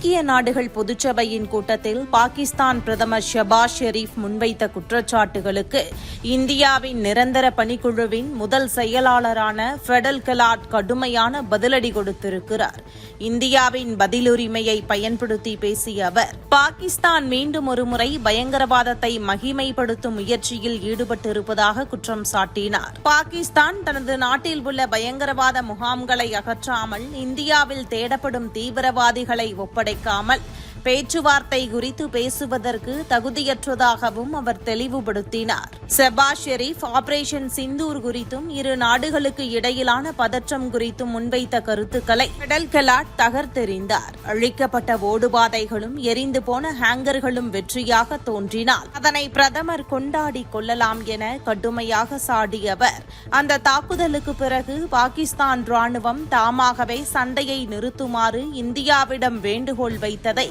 ஐக்கிய நாடுகள் பொதுச்சபையின் கூட்டத்தில் பாகிஸ்தான் பிரதமர் ஷபாஸ் ஷெரீப் முன்வைத்த குற்றச்சாட்டுகளுக்கு இந்தியாவின் நிரந்தர பணிக்குழுவின் முதல் செயலாளரான ஃபெடல் கலாட் கடுமையான பதிலடி கொடுத்திருக்கிறார். இந்தியாவின் பதிலுரிமையை பயன்படுத்தி பேசிய அவர் பாகிஸ்தான் மீண்டும் ஒருமுறை பயங்கரவாதத்தை மகிமைப்படுத்தும் முயற்சியில் ஈடுபட்டிருப்பதாக குற்றம் சாட்டினார். பாகிஸ்தான் தனது நாட்டில் உள்ள பயங்கரவாத முகாம்களை அகற்றாமல் இந்தியாவில் தேடப்படும் தீவிரவாதிகளை ஒப்படை கிடைக்காமல் பேச்சுவார்த்தை குறித்து பேசுவதற்கு தகுதியற்றதாகவும் அவர் தெளிவுபடுத்தினார். செபா ஷெரீப் ஆபரேஷன் சிந்தூர் குறித்தும் இரு நாடுகளுக்கு இடையிலான பதற்றம் குறித்தும் முன்வைத்த கருத்துக்களை கடல் கலாட் தகர்த்தெறிந்தார். அழிக்கப்பட்ட ஓடுபாதைகளும் எரிந்து போன ஹேங்கர்களும் வெற்றியாக தோன்றினால் அதனை பிரதமர் கொண்டாடி கொள்ளலாம் என கடுமையாக சாடியவர். அந்த தாக்குதலுக்கு பிறகு பாகிஸ்தான் ராணுவம் தாமாகவே சண்டையை நிறுத்துமாறு இந்தியாவிடம் வேண்டுகோள் வைத்ததை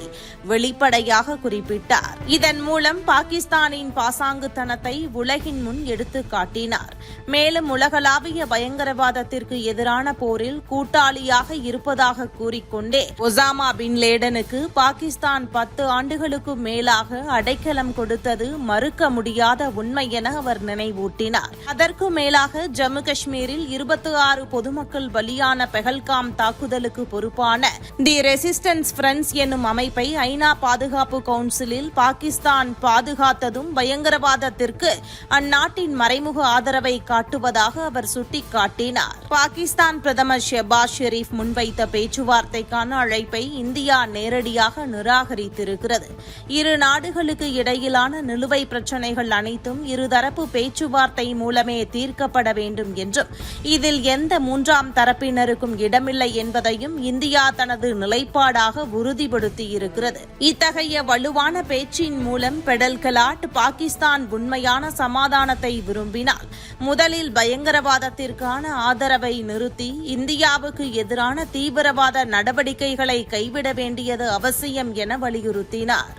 வெளிப்படையாக குறிப்பிட்டார். இதன் மூலம் பாகிஸ்தானின் பாசாங்குத்தனத்தை உலகின் முன் எடுத்து காட்டினார். மேலும் உலகளாவிய பயங்கரவாதத்திற்கு எதிரான போரில் கூட்டாளியாக இருப்பதாக கூறிக்கொண்டே ஒசாமா பின் லேடனுக்கு பாகிஸ்தான் பத்து ஆண்டுகளுக்கு மேலாக அடைக்கலம் கொடுத்தது மறுக்க முடியாத உண்மை என அவர் நினைவூட்டினார். அதற்கு மேலாக ஜம்மு காஷ்மீரில் இருபத்தி ஆறு பொதுமக்கள் பலியான பெஹல்காம் தாக்குதலுக்கு பொறுப்பான தி ரெசிஸ்டன்ஸ் ஃப்ரெண்ட்ஸ் என்னும் அமைப்பை ஐநா பாதுகாப்பு கவுன்சிலில் பாகிஸ்தான் பாதுகாத்ததும் பயங்கரவாதத்திற்கு அந்நாட்டின் மறைமுக ஆதரவை காட்டுவதாக அவர் சுட்டிக்காட்டினார். பாகிஸ்தான் பிரதமர் ஷெபாஸ் ஷெரீப் முன்வைத்த பேச்சுவார்த்தைக்கான அழைப்பை இந்தியா நேரடியாக நிராகரித்திருக்கிறது. இரு நாடுகளுக்கு இடையிலான நிலுவை பிரச்சினைகள் அனைத்தும் இருதரப்பு பேச்சுவார்த்தை மூலமே தீர்க்கப்பட வேண்டும் என்றும் இதில் எந்த மூன்றாம் தரப்பினருக்கும் இடமில்லை என்பதையும் இந்தியா தனது நிலைப்பாடாக உறுதிப்படுத்தியிருக்கிறது இத்தகைய வலுவான பேச்சின் மூலம் பெடல்கலாட் பாகிஸ்தான் உண்மையான சமாதானத்தை விரும்பினால் முதலில் பயங்கரவாதத்திற்கான ஆதரவை நிறுத்தி இந்தியாவுக்கு எதிரான தீவிரவாத நடவடிக்கைகளை கைவிட வேண்டியது அவசியம் என வலியுறுத்தினார்.